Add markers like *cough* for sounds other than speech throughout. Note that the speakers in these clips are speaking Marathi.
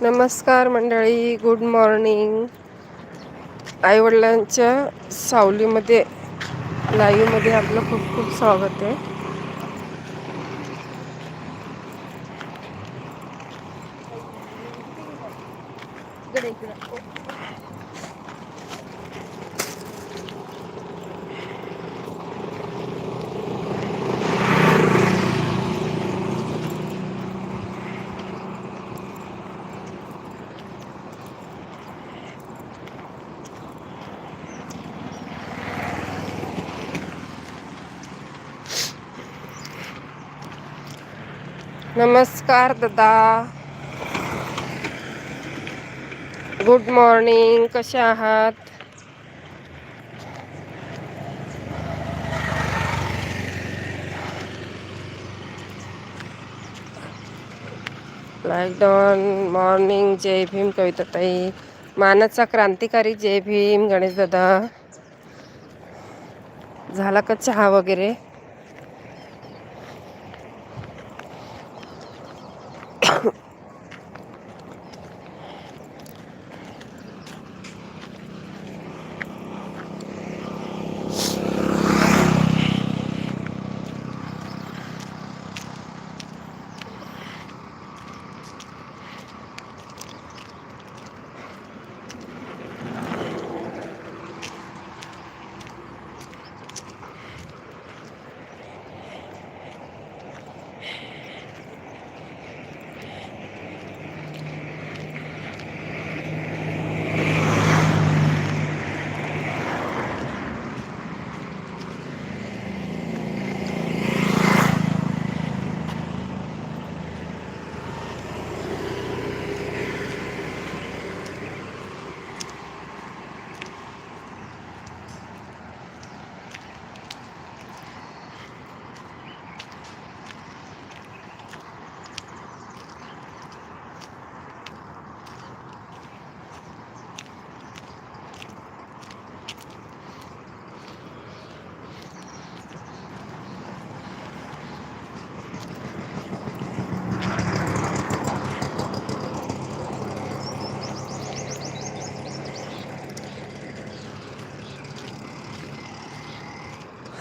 नमस्कार मंडळी गुड मॉर्निंग आईवडिलांच्या सावलीमध्ये लाईव्हमध्ये आपलं खूप खूप स्वागत आहे. नमस्कार दादा. गुड मॉर्निंग कसे आहात? लॉकडाऊन मॉर्निंग जय भीम कविताताई. मानाचा क्रांतिकारी जय भीम गणेश दादा. झाला का चहा वगैरे?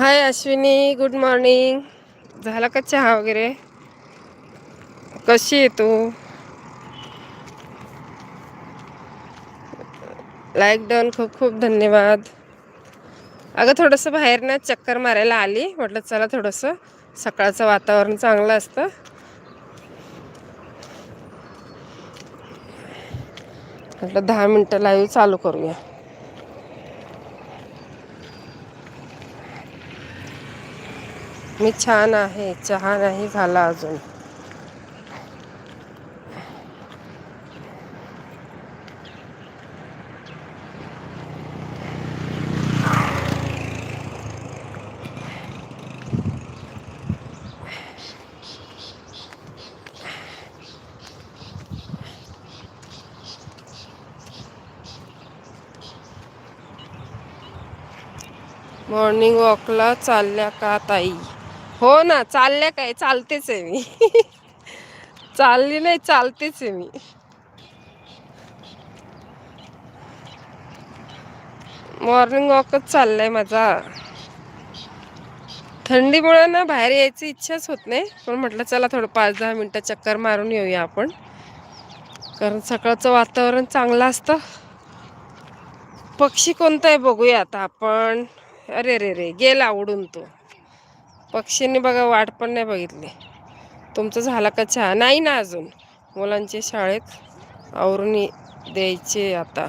हाय अश्विनी गुड मॉर्निंग झाला का चहा वगैरे? कशी आहे तू? लाईक डन खूप खूप धन्यवाद. अगं थोडंसं बाहेर ना चक्कर मारायला आली. म्हटलं चला थोडंसं सकाळचं वातावरण चांगलं असतं. म्हटलं दहा मिनटं लाईव्ह चालू करूया. मी छान आहे चहा नाही झाला अजून. मॉर्निंग वॉकला चालल्या का ताई? हो ना चालल्या काय? चालतेच आहे मी. *laughs* चालली नाही चालतेच आहे मी. मॉर्निंग वॉकच चाललाय माझा. थंडीमुळे ना बाहेर यायची इच्छाच होत नाही. पण म्हटलं चला थोडं पाच दहा मिनटं चक्कर मारून येऊया आपण. कारण सकाळचं वातावरण चांगलं असतं. पक्षी कोणता आहे बघूया आता आपण. अरे रे रे गेला उडून तो. पक्षींनी बघा वाट पण नाही बघितली. तुमचं झाला का चहा? नाही ना अजून. मुलांचे शाळेत आवरून द्यायचे आता.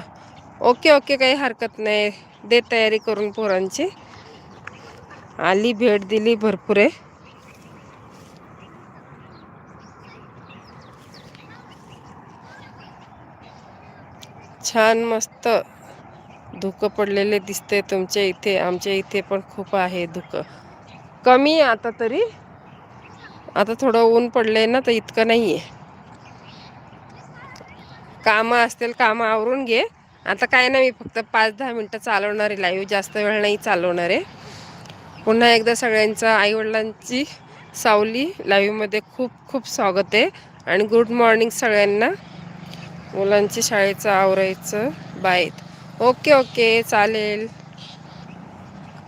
ओके ओके काही हरकत नाही. दे तयारी करून पोरांची. आली भेट दिली भरपूर आहे. छान मस्त. धुकं पडलेले दिसते तुमच्या इथे. आमच्या इथे पण खूप आहे धुकं. कमी आहे आता तरी. आता थोडं ऊन पडलंय ना तर इतकं नाही आहे कामं असतील कामं आवरून घे. आता काय नाही मी फक्त पाच दहा मिनटं चालवणार आहे लाईव्ह जास्त वेळ नाही चालवणार आहे. पुन्हा एकदा सगळ्यांचं आईवडिलांची सावली लाईव्हमध्ये खूप खूप स्वागत आहे. आणि गुड मॉर्निंग सगळ्यांना. मुलांची शाळेचं आवरायचं बाहेर. ओके ओके चालेल.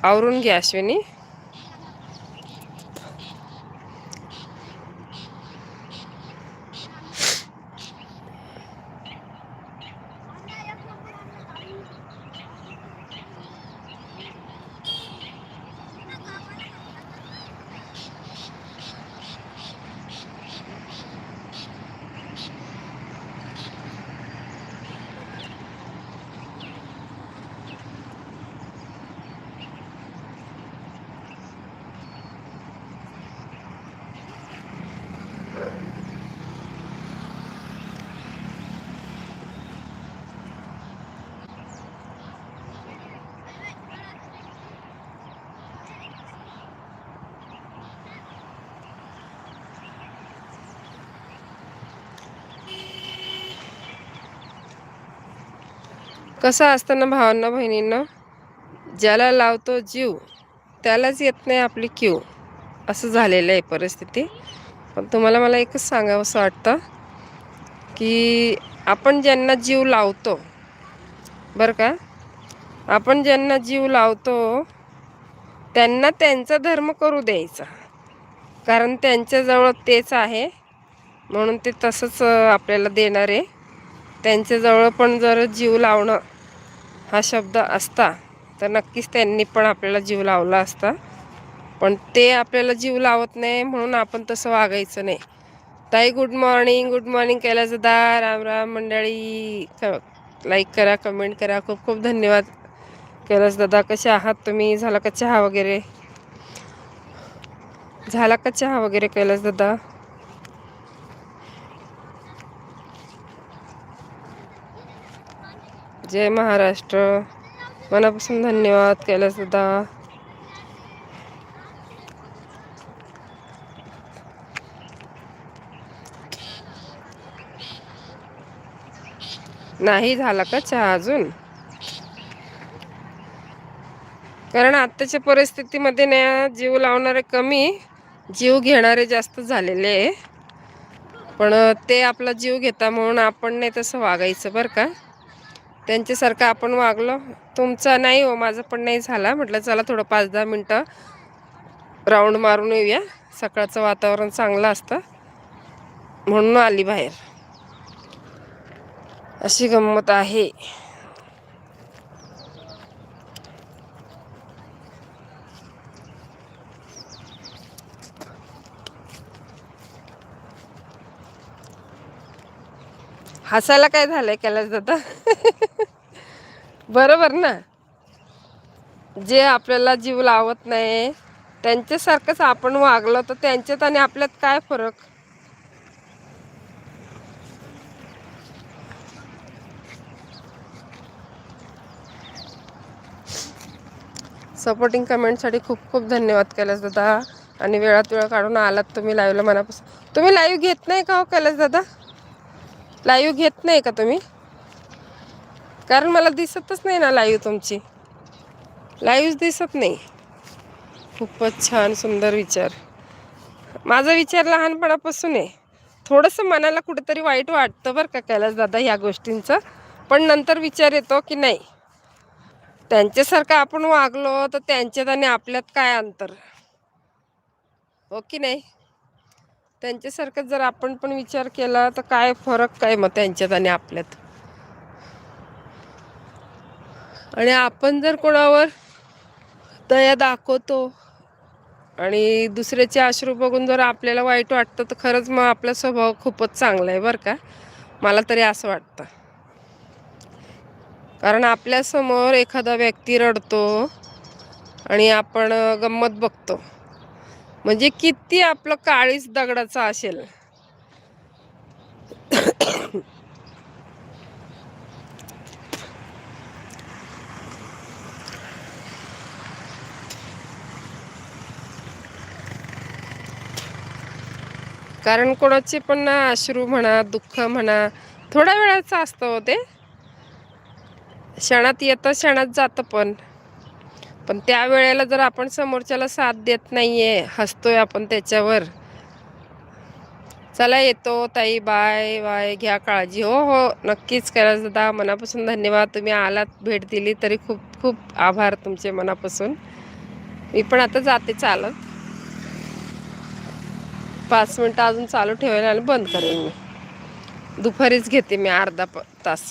आवरून घ्या अश्विनी. कसं असतं ना भावांना बहिणींना? ज्याला लावतो जीव त्यालाच येत नाही आपली क्यू. असं झालेलं आहे परिस्थिती. पण तुम्हाला मला एकच सांगावं असं वाटतं की आपण ज्यांना जीव लावतो बरं का? आपण ज्यांना जीव लावतो त्यांना त्यांचा धर्म करू द्यायचा. कारण त्यांच्याजवळ तेच आहे. म्हणून ते तसंच आपल्याला देणार आहे. त्यांच्याजवळ पण जर जीव लावणं हा शब्द असता तर नक्कीच त्यांनी पण आपल्याला जीव लावला असता. पण ते आपल्याला जीव लावत नाही म्हणून आपण तसं वागायचं नाही. ताई गुड मॉर्निंग गुड मॉर्निंग कैलासदा राम राम मंडळी. लाईक करा कमेंट करा. खूप खूप धन्यवाद. कैलास दादा कसे आहात तुम्ही? झाला का चहा वगैरे? झाला का चहा वगैरे कैलास दादा जय महाराष्ट्र. मनापासून धन्यवाद केला सुद्धा नाही झाला का चहा अजून? कारण आत्ताच्या परिस्थितीमध्ये ना जीव लावणारे कमी जीव घेणारे जास्त झालेले आहे. पण ते आपला जीव घेता म्हणून आपण नाही तसं वागायचं बरं का. त्यांच्यासारखं आपण वागलो. तुमचा नाही हो माझं पण नाही झाला. म्हटलं चला थोडं पाच दहा मिनटं राऊंड मारून येऊया. सकाळचं वातावरण चांगलं असतं. म्हणून आली बाहेर. अशी गंमत आहे. हसायला काय झालंय कैलास दादा बरोबर ना? जे आपल्याला जीव लावत नाही त्यांच्यासारखंच आपण वागलो तर त्यांच्यात आणि आपल्यात काय फरक? सपोर्टिंग कमेंटसाठी खूप खूप धन्यवाद कैलास दादा. आणि वेळात वेळ काढून आलात तुम्ही लाईव्हला मनापासून. तुम्ही लाईव्ह घेत नाही का हो कैलास दादा? लाईव्ह घेत नाही का तुम्ही? कारण मला दिसतच नाही ना लाईव्ह तुमची. लाईव्ह दिसत नाही. खूपच छान सुंदर विचार. माझा विचार लहानपणापासून आहे. थोडंसं मनाला कुठेतरी वाईट वाटतं बरं का कैलास दादा ह्या गोष्टींचं. पण नंतर विचार येतो की नाही. त्यांच्यासारखं आपण वागलो तर त्यांच्यात आणि आपल्यात काय अंतर? हो की नाही? त्यांच्यासारखं जर आपण पण विचार केला तर काय फरक काय मग त्यांच्यात आणि आपल्यात? आणि आपण जर कोणावर दया दाखवतो आणि दुसऱ्याचे अश्रू बघून जर आपल्याला वाईट वाटतं तर खरंच मग आपला स्वभाव खूपच चांगला आहे बरं का. मला तरी असं वाटतं. कारण आपल्यासमोर एखादा व्यक्ती रडतो आणि आपण गंमत बघतो. म्हणजे किती आपलं काळीच दगडाचं असेल. कारण कोणाचे पण ना अश्रू म्हणा दुःख म्हणा थोड्या वेळाचं असतं हो ते. क्षणात येतं क्षणात जातं पण. पण त्या वेळेला जर आपण समोरच्याला साथ देत नाहीये हसतोय आपण त्याच्यावर. चला येतो ताई बाय बाय घ्या काळजी. हो हो नक्कीच करा दादा. मनापासून धन्यवाद. तुम्ही आलात भेट दिली तरी खूप खूप आभार तुमचे मनापासून. मी पण आता जाते चालत. पाच मिनटं अजून चालू ठेवायला आणि बंद करेन मी. दुपारीच घेते मी अर्धा तास.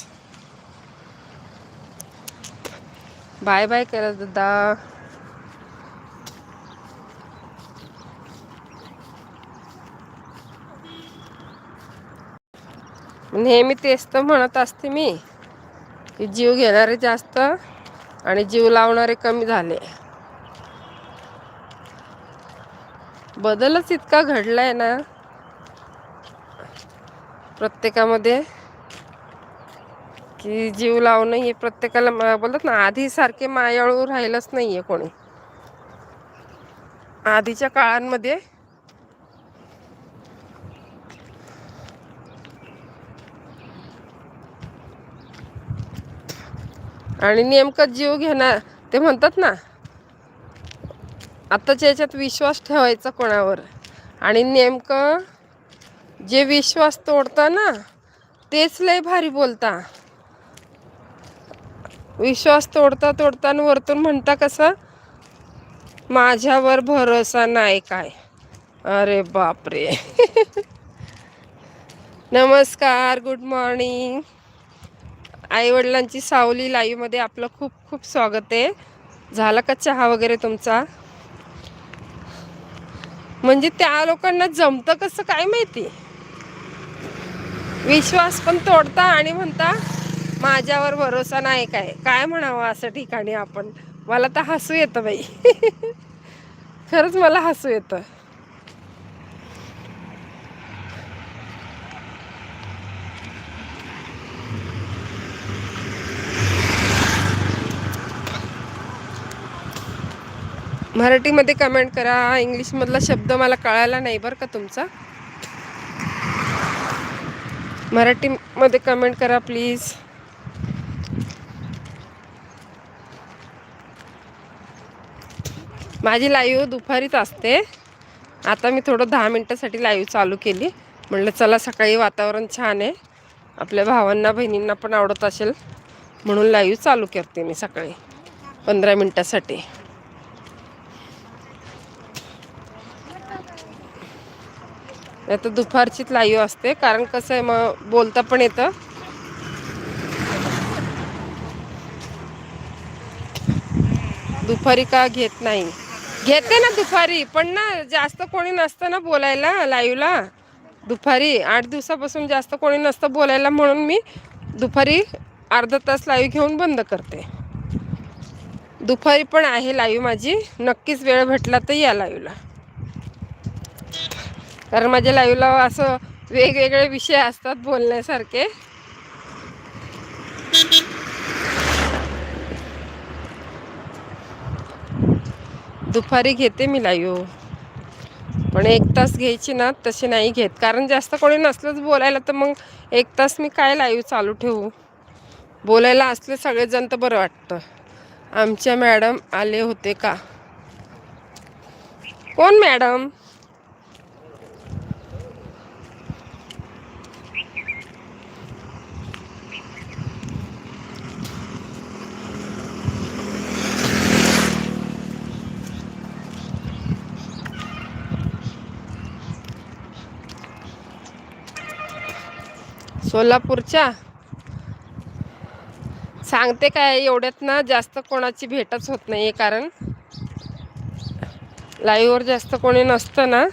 बाय बाय करा दादा. नेहमी तेच तर म्हणत असते मी की जीव घेणारे जास्त आणि जीव लावणारे कमी झाले. बदलच इतका घडलाय ना. प्रत्येकामध्ये की जीव लावणं हे प्रत्येकाला बोलतात ना आधी सारखे मायाळू राहिलंच नाहीये कोणी. आधीच्या काळांमध्ये आणि नेमकं जीव घेणार ते म्हणतात ना आताच्या याच्यात विश्वास ठेवायचा कोणावर? आणि नेमकं जे विश्वास तोडता ना तेच लय भारी बोलता. विश्वास तोडता तोडता आणि वरतून म्हणता कसं माझ्यावर भरोसा नाही काय. अरे बापरे. नमस्कार गुड मॉर्निंग. आईवडिलांची सावली लाईव्हमध्ये आपलं खूप खूप स्वागत आहे. झाला का चहा वगैरे तुमचा? म्हणजे त्या लोकांना जमतं कसं काय माहिती? विश्वास पण तोडता आणि म्हणता माझ्यावर भरोसा नाही काय? काय म्हणावं असं ठिकाणी आपण? मला तर हसू येतं बाई. *laughs* खरंच मला हसू येतं. मराठीमध्ये कमेंट करा. इंग्लिशमधला शब्द मला कळायला नाही बरं का तुमचा. मराठीमध्ये कमेंट करा प्लीज माझी लाईव्ह दुपारीच असते. आता मी थोडं दहा मिनटासाठी लाईव्ह चालू केली. म्हटलं चला सकाळी वातावरण छान आहे. आपल्या भावांना बहिणींना पण आवडत असेल. म्हणून लाईव्ह चालू करते मी सकाळी. पंधरा मिनटासाठी. नाही तर दुपारचीच लाईव्ह असते कारण कसं आहे मग बोलता पण येतं. दुपारी का घेत नाही? घेते ना दुपारी पण ना जास्त कोणी नसतं ना बोलायला लाईव्हला. दुपारी आठ दिवसापासून जास्त कोणी नसतं बोलायला म्हणून मी दुपारी अर्धा तास लाईव्ह घेऊन बंद करते. दुपारी पण आहे लाईव्ह माझी नक्कीच वेळ भेटला तर या लाईव्हला. कारण माझ्या लाईव्हला असं वेगवेगळे विषय असतात बोलण्यासारखे. दुपारी घेते मी लाईव्ह पण एक तास घ्यायची ना तशी नाही घेत. कारण जास्त कोणी नसलंच बोलायला तर मग एक तास मी काय लाईव्ह चालू ठेवू? बोलायला असले सगळेजण तर बरं वाटतं. आमच्या मॅडम आले होते का? कोण मॅडम सोलापूरच्या. सांगते काय एवढ्यात ना जास्त कोणाची भेटच होत नाही कारण लाईव्हवर जास्त कोणी नसतं ना.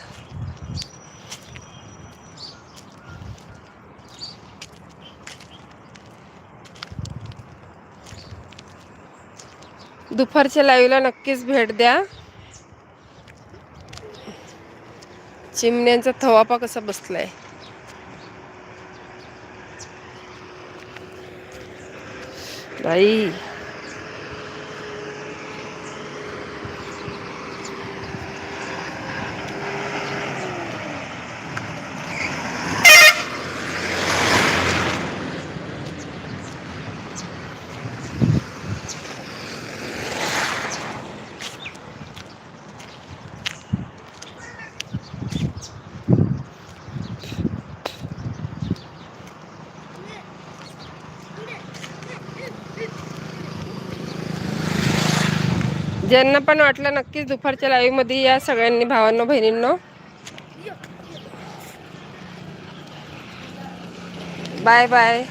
दुपारच्या लाईव्हला नक्कीच भेट द्या. चिमण्यांचा थवापा कसा बसलाय. बाई ज्यांना पण वाटलं नक्कीच दुपारच्या लाईव्हमध्ये या सगळ्यांनी भावांनो बहिणींनो. Bye bye